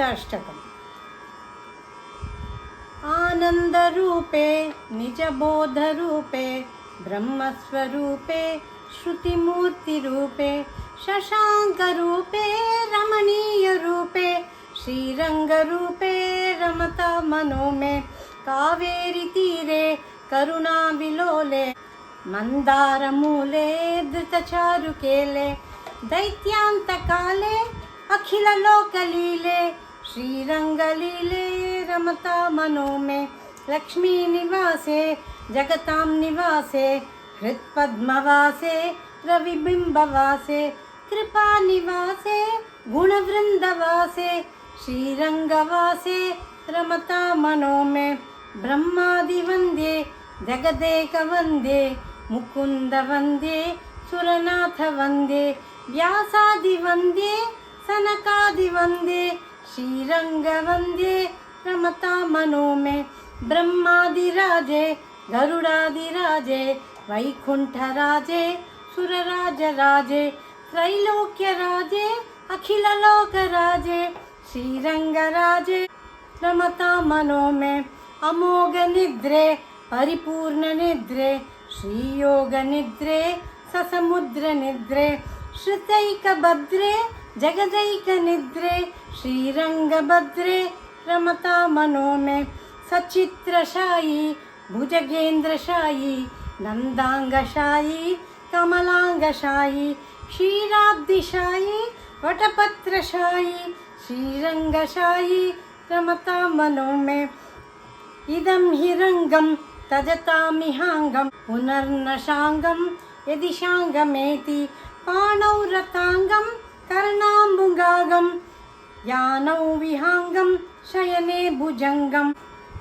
అష్టాష్టకం ఆనందరూపే నిజబోధరూపే బ్రహ్మస్వరూపే శృతిమూర్తిరూపే శశాంకరూపే రమణీయరూపే శ్రీరంగరూపే రమత మనోమే కావేరి తీరే కరుణావిలోలే మందారమూలే ధృతచారుకేలే దైత్యాంతకాలే అఖిలలోకలీలే श्रीरङ्गलीले रमता मनो मे लक्ष्मीनिवासे जगतां निवासे हृत्पद्मवासे रविबिम्बवासे कृपानिवासे गुणवृन्दवासे श्रीरङ्गवासे रमता मनो मे ब्रह्मादिवन्द्ये जगदेकवन्दे मुकुन्दवन्दे सुरनाथवन्दे व्यासादिवन्दे सनकादिवन्दे श्रीरङ्गवन्दे मे ब्रह्मादिराजे गरुडादिराजे वैकुण्ठराजे सुरराजराजे त्रैलोक्यराजे अखिललोकराजे श्रीरङ्गराजे रमता मनो मे अमोघनिद्रे परिपूर्णनिद्रे श्रीयोगनिद्रे ससमुद्रनिद्रे श्रुतैकभद्रे जगदैकनिद्रे श्रीरङ्गभद्रे रमता मनो मे सचित्रशायी भुजगेन्द्रशायी नन्दाङ्गशायी कमलाङ्गशायी क्षीराब्दिशायी वटपत्रशायी श्रीरङ्गशायी रमता मनो मे इदं हि रङ्गं तजतामिहाङ्गं पुनर्नशाङ्गं यदि शाङ्गमेति पाणौ रताङ्गं कर्णाम्बुगागं यानौ विहाङ्गं शयने भुजङ्गं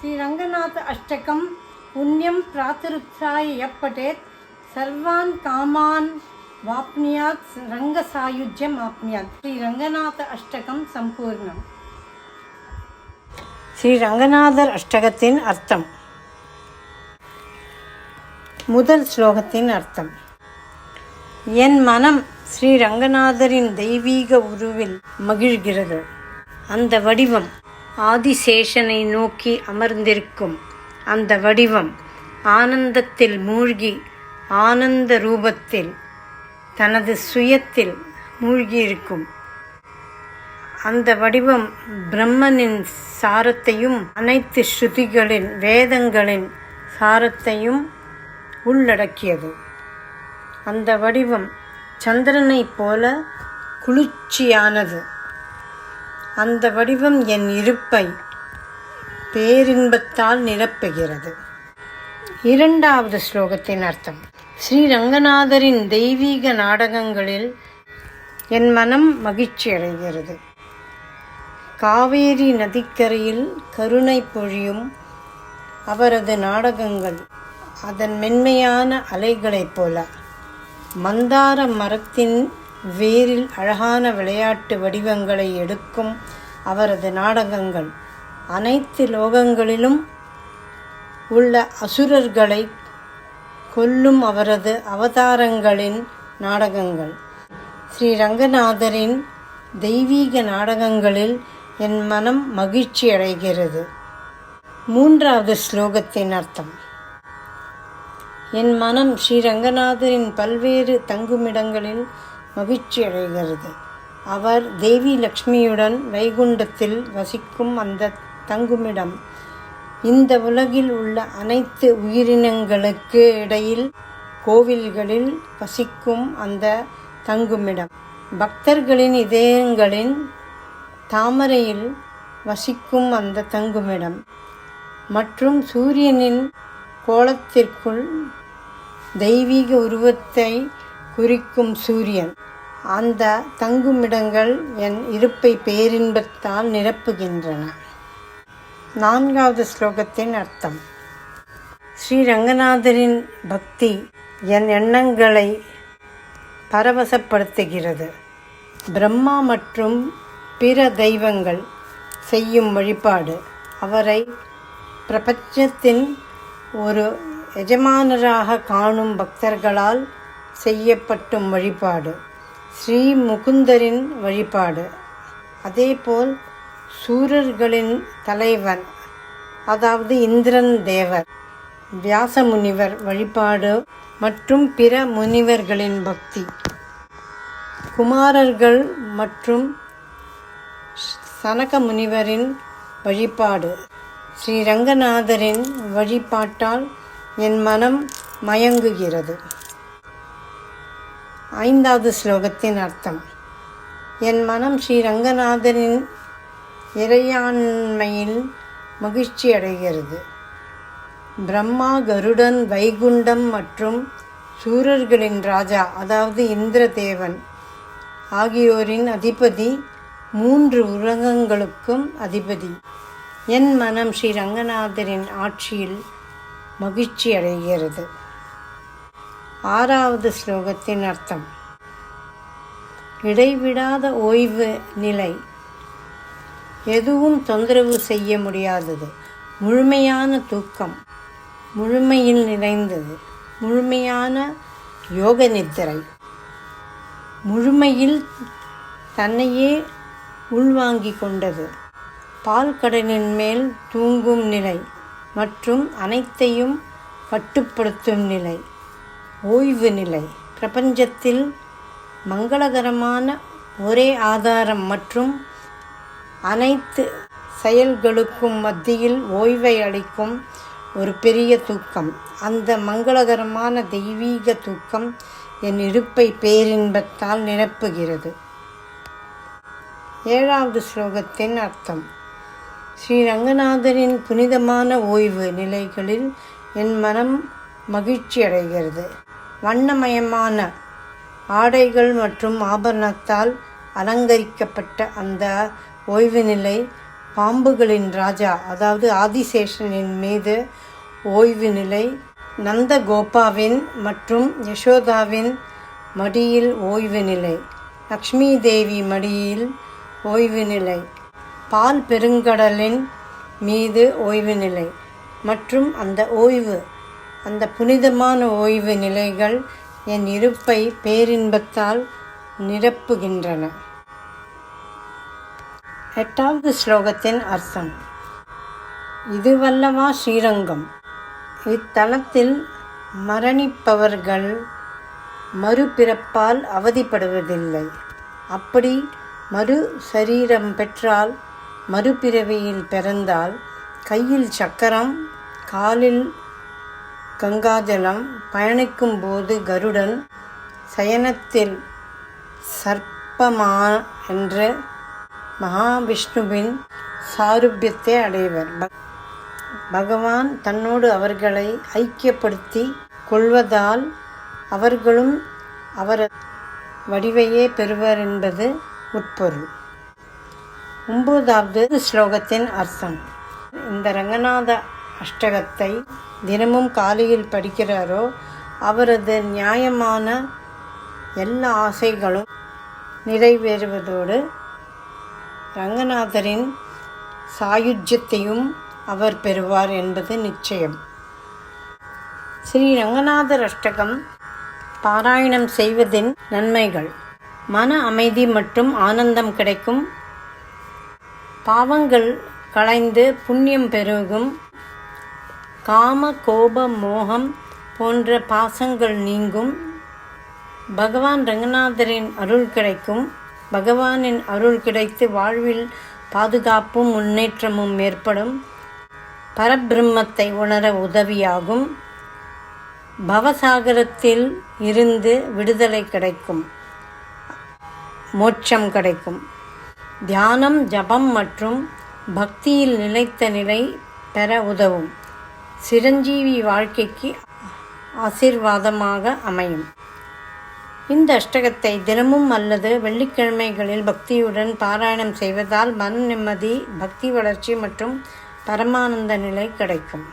श्रीरङ्गनाथ अष्टकं पुण्यं प्रातरुत्थाय यः पठेत् सर्वान् कामान् वाप्नुयात् रङ्गसायुज्यम् आप्नुयात् श्रीरङ्गनाथ अष्टकं सम्पूर्णम् ஸ்ரீ ரங்கநாதர் அஷ்டகத்தின் அர்த்தம் முதல் ஸ்லோகத்தின் அர்த்தம் என் மனம் ஸ்ரீ ரங்கநாதரின் தெய்வீக உருவில் மகிழ்கிறது. அந்த வடிவம் ஆதிசேஷனை நோக்கி அமர்ந்திருக்கும். அந்த வடிவம் ஆனந்தத்தில் மூழ்கி ஆனந்த ரூபத்தில் தனது சுயத்தில் மூழ்கியிருக்கும். அந்த வடிவம் பிரம்மனின் சாரத்தையும் அனைத்து ஸ்ருதிகளின் வேதங்களின் சாரத்தையும் உள்ளடக்கியது. அந்த வடிவம் சந்திரனைப் போல குளிர்ச்சியானது. அந்த வடிவம் என் இருப்பை பேரின்பத்தால் நிரப்புகிறது. இரண்டாவது ஸ்லோகத்தின் அர்த்தம். ஸ்ரீ ரங்கநாதரின் தெய்வீக நாடகங்களில் என் மனம் மகிழ்ச்சி அடைகிறது. காவேரி நதிக்கரையில் கருணை பொழியும் அவரது நாடகங்கள் அதன் மென்மையான அலைகளைப் போல. மந்தார மரத்தின் வேரில் அழகான விளையாட்டு வடிவங்களை எடுக்கும் அவரது நாடகங்கள். அனைத்து லோகங்களிலும் உள்ள அசுரர்களை கொல்லும் அவரது அவதாரங்களின் நாடகங்கள். ஸ்ரீ ரங்கநாதரின் தெய்வீக நாடகங்களில் என் மனம் மகிழ்ச்சி அடைகிறது மூன்றாவது ஸ்லோகத்தின் அர்த்தம். என் மனம் ஸ்ரீரங்கநாதரின் பல்வேறு தங்குமிடங்களில் மகிழ்ச்சி அடைகிறது. அவர் தேவி லக்ஷ்மியுடன் வைகுண்டத்தில் வசிக்கும் அந்த தங்குமிடம். இந்த உலகில் உள்ள அனைத்து உயிரினங்களுக்கு இடையில் கோவில்களில் வசிக்கும் அந்த தங்குமிடம். பக்தர்களின் இதயங்களின் தாமரையில் வசிக்கும் அந்த தங்குமிடம். மற்றும் சூரியனின் கோலத்திற்குள் தெய்வீக உருவத்தை குறிக்கும் சூரியன். அந்த தங்குமிடங்கள் என் இருப்பை பேரின்பத்தால் நிரப்புகின்றன. நான்காவது ஸ்லோகத்தின் அர்த்தம். ஸ்ரீ ரங்கநாதரின் பக்தி என் எண்ணங்களை பரவசப்படுத்துகிறது. பிரம்மா மற்றும் பிற தெய்வங்கள் செய்யும் வழிபாடு. அவரை பிரபஞ்சத்தின் ஒரு எஜமானராக காணும் பக்தர்களால் செய்யப்பட்டும் வழிபாடு. ஸ்ரீ முகுந்தரின் வழிபாடு. அதேபோல் சூரர்களின் தலைவன் அதாவது இந்திரன் தேவர் வியாச முனிவர் வழிபாடு மற்றும் பிற முனிவர்களின் பக்தி. குமாரர்கள் மற்றும் சனக முனிவரின் வழிபாடு. ஸ்ரீரங்கநாதரின் வழிபாட்டால் என் மனம் மயங்குகிறது. ஐந்தாவது ஸ்லோகத்தின் அர்த்தம். என் மனம் ஸ்ரீ ரங்கநாதனின் இறையாண்மையில் மகிழ்ச்சி அடைகிறது. பிரம்மா கருடன் வைகுண்டம் மற்றும் சூரர்களின் ராஜா அதாவது இந்திரதேவன் ஆகியோரின் அதிபதி மூன்று உலகங்களுக்கும் அதிபதி. என் மனம் ஸ்ரீ ரங்கநாதரின் ஆட்சியில் மகிழ்ச்சி அடைகிறது. ஆறாவது ஸ்லோகத்தின் அர்த்தம். இடைவிடாத ஓய்வு நிலை. எதுவும் தொந்தரவு செய்ய முடியாதது. முழுமையான தூக்கம். முழுமையில் நிறைந்தது. முழுமையான யோக நித்திரை. முழுமையில் தன்னையே உள்வாங்கிக் கொண்டது. பால் கடலின் மேல் தூங்கும் நிலை. மற்றும் அனைத்தையும் கட்டுப்படுத்தும் நிலை ஓய்வு நிலை. பிரபஞ்சத்தில் மங்களகரமான ஒரே ஆதாரம் மற்றும் அனைத்து செயல்களுக்கும் மத்தியில் ஓய்வை அளிக்கும் ஒரு பெரிய தூக்கம். அந்த மங்களகரமான தெய்வீக தூக்கம் என் இருப்பை பேரின்பத்தால் நிரப்புகிறது. ஏழாவது ஸ்லோகத்தின் அர்த்தம். ஸ்ரீ ரங்கநாதரின் புனிதமான ஓய்வு நிலைகளில் என் மனம் மகிழ்ச்சி அடைகிறது வண்ணமயமான ஆடைகள் மற்றும் ஆபரணத்தால் அலங்கரிக்கப்பட்ட அந்த ஓய்வு நிலை பாம்புகளின் ராஜா அதாவது ஆதிசேஷனின் மீது ஓய்வு நிலை நந்த கோபாவின் மற்றும் யசோதாவின் மடியில் ஓய்வு நிலை லக்ஷ்மி தேவி மடியில் ஓய்வு நிலை. பால் பெருங்கடலின் மீது ஓய்வு நிலை. மற்றும் அந்த ஓய்வு அந்த புனிதமான ஓய்வு நிலைகள் என் இருப்பை பேரின்பத்தால் நிரப்புகின்றன. எட்டாவது ஸ்லோகத்தின் அர்த்தம். இதுவல்லவா ஸ்ரீரங்கம். இத்தலத்தில் மரணிப்பவர்கள் மறுபிறப்பால் அவதிப்படுவதில்லை. அப்படி மறு சரீரம் பெற்றால் மறுபிறவியில் பிறந்தால் கையில் சக்கரம் காலில் கங்காஜலம் பயணிக்கும் போது கருடன் சயனத்தில் சர்ப்பமா என்று மகாவிஷ்ணுவின் சாருபியத்தை அடைவர். பகவான் தன்னோடு அவர்களை ஐக்கியப்படுத்தி கொள்வதால் அவர்களும் அவர் வடிவையே பெறுவர் என்பது உட்பொருள். ஒன்பதாவது ஸ்லோகத்தின் அர்த்தம். இந்த ரங்கநாத அஷ்டகத்தை தினமும் காலையில் படிக்கிறாரோ அவரது நியாயமான எல்லா ஆசைகளும் நிறைவேறுவதோடு ரங்கநாதரின் சாயுஜ்யத்தையும் அவர் பெறுவார் என்பது நிச்சயம். ஸ்ரீ ரங்கநாதர் அஷ்டகம் பாராயணம் செய்வதின் நன்மைகள். மன அமைதி மற்றும் ஆனந்தம் கிடைக்கும் பாவங்கள் களைந்து புண்ணியம் பெருகும். காம கோப மோகம் போன்ற பாசங்கள் நீங்கும். பகவான் ரங்கநாதரின் அருள் கிடைக்கும். பகவானின் அருள் கிடைத்து வாழ்வில் பாதுகாப்பும் முன்னேற்றமும் ஏற்படும். பரபிரம்மத்தை உணர உதவியாகும். பவசாகரத்தில் இருந்து விடுதலை கிடைக்கும். மோட்சம் கிடைக்கும். தியானம் ஜபம் மற்றும் பக்தியில் நிலைத்த நிலை பெற உதவும். சிரஞ்சீவி வாழ்க்கைக்கு ஆசீர்வாதமாக அமையும். இந்த அஷ்டகத்தை தினமும் அல்லது வெள்ளிக்கிழமைகளில் பக்தியுடன் பாராயணம் செய்வதால் மன நிம்மதி பக்தி வளர்ச்சி மற்றும் பரமானந்த நிலை கிடைக்கும்.